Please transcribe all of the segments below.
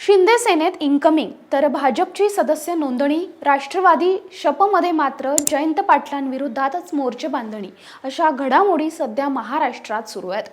शिंदे सेनेत इन्कमिंग तर भाजपची सदस्य नोंदणी राष्ट्रवादी शपमध्ये मात्र जयंत पाटलांविरोधातच मोर्चे बांधणी अशा घडामोडी सध्या महाराष्ट्रात सुरू आहेत.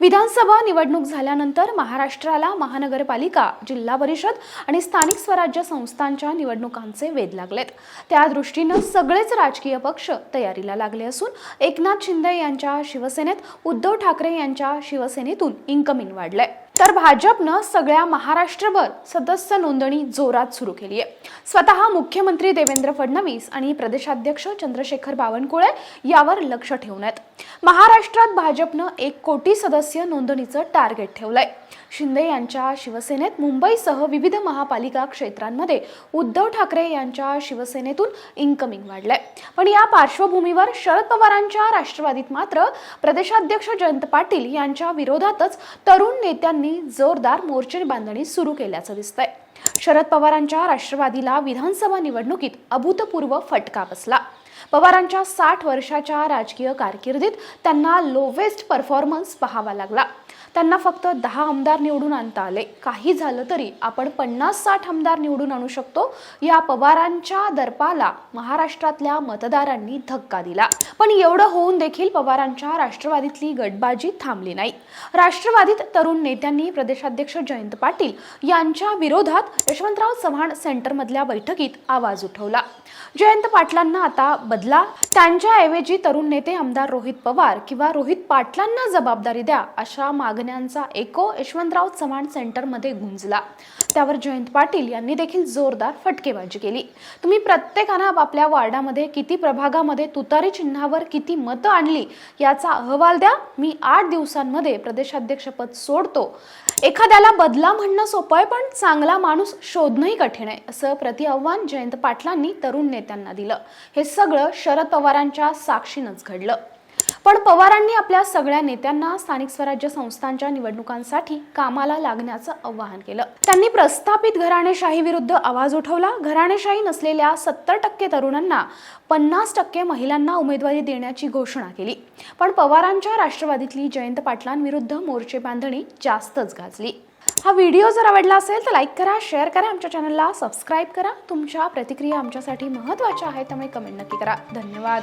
विधानसभा निवडणूक झाल्यानंतर महाराष्ट्राला महानगरपालिका जिल्हा परिषद आणि स्थानिक स्वराज्य संस्थांच्या निवडणुकांचे वेध लागलेत. त्या दृष्टीनं सगळेच राजकीय पक्ष तयारीला लागले असून एकनाथ शिंदे यांच्या शिवसेनेत उद्धव ठाकरे यांच्या शिवसेनेतून इन्कमिंग वाढलंय. तर भाजपनं सगळ्या महाराष्ट्रभर सदस्य नोंदणी जोरात सुरू केली आहे. स्वतः मुख्यमंत्री देवेंद्र फडणवीस आणि प्रदेशाध्यक्ष चंद्रशेखर बावनकुळे यावर लक्ष ठेवून आहेत. महाराष्ट्रात भाजपनं एक कोटी सदस्य नोंदणीचं टार्गेट ठेवलंय. शिंदे यांच्या शिवसेनेत मुंबईसह विविध महापालिका क्षेत्रांमध्ये उद्धव ठाकरे यांच्या शिवसेनेतून इन्कमिंग वाढलंय. पण या पार्श्वभूमीवर शरद पवारांच्या राष्ट्रवादीत मात्र प्रदेशाध्यक्ष जयंत पाटील यांच्या विरोधातच तरुण नेत्यांनी जोरदार मोर्चे बांधणी सुरू केल्याचं दिसतंय. शरद पवारांच्या राष्ट्रवादीला विधानसभा निवडणुकीत अभूतपूर्व फटका बसला. पवारांच्या साठ वर्षाच्या राजकीय कारकिर्दीत त्यांना लोवेस्ट परफॉर्मन्स पाहावा लागला. त्यांना फक्त दहा आमदार निवडून आणता आले. काही झालं तरी आपण पन्नास साठ आमदार निवडून आणू शकतो. या पवारांच्या दर्पाला महाराष्ट्रातल्या मतदारांनी धक्का दिला. पण एवढं होऊन देखील पवारांच्या राष्ट्रवादीतली गटबाजी थांबली नाही. राष्ट्रवादीत तरुण नेत्यांनी प्रदेशाध्यक्ष जयंत पाटील यांच्या विरोधात यशवंतराव चव्हाण सेंटरमधल्या बैठकीत आवाज उठवला. जयंत पाटलांना आता बदला. त्यांच्याऐवजी तरुण नेते आमदार रोहित पवार किंवा रोहित पाटलांना जबाबदारी द्या अशा मागण्यांचा एको यशवंतराव चव्हाण सेंटरमध्ये गुंजला. त्यावर जयंत पाटील यांनी देखील जोरदार फटकेबाजी केली. तुम्ही प्रत्येकानं आपापल्या वार्डामध्ये किती प्रभागामध्ये तुतारी चिन्ह चिन्हावर किती मतं आणली याचा अहवाल द्या. मी आठ दिवसांमध्ये प्रदेशाध्यक्षपद सोडतो. एखाद्याला बदला म्हणणं सोपं आहे पण चांगला माणूस शोधणंही कठीण आहे असं प्रतिआव्हान जयंत पाटलांनी तरुण नेत्यांना दिलं. हे सगळं शरद पवारांच्या साक्षीनंच घडलं. पण पवारांनी आपल्या सगळ्या नेत्यांना स्थानिक स्वराज्य संस्थांच्या निवडणुकांसाठी कामाला लागण्याचं आवाहन केलं. त्यांनी प्रस्थापित घराणेशाही विरुद्ध आवाज उठवला. घराणेशाही नसलेल्या सत्तर टक्के तरुणांना पन्नास टक्के महिलांना उमेदवारी देण्याची घोषणा केली. पण पवारांच्या राष्ट्रवादीतली जयंत पाटलांविरुद्ध मोर्चे बांधणी जास्तच गाजली. हा व्हिडिओ जर आवडला असेल तर लाईक करा शेअर करा आमच्या चॅनलला सबस्क्राईब करा. तुमच्या प्रतिक्रिया आमच्यासाठी महत्त्वाच्या आहेत त्यामुळे कमेंट नक्की करा. धन्यवाद.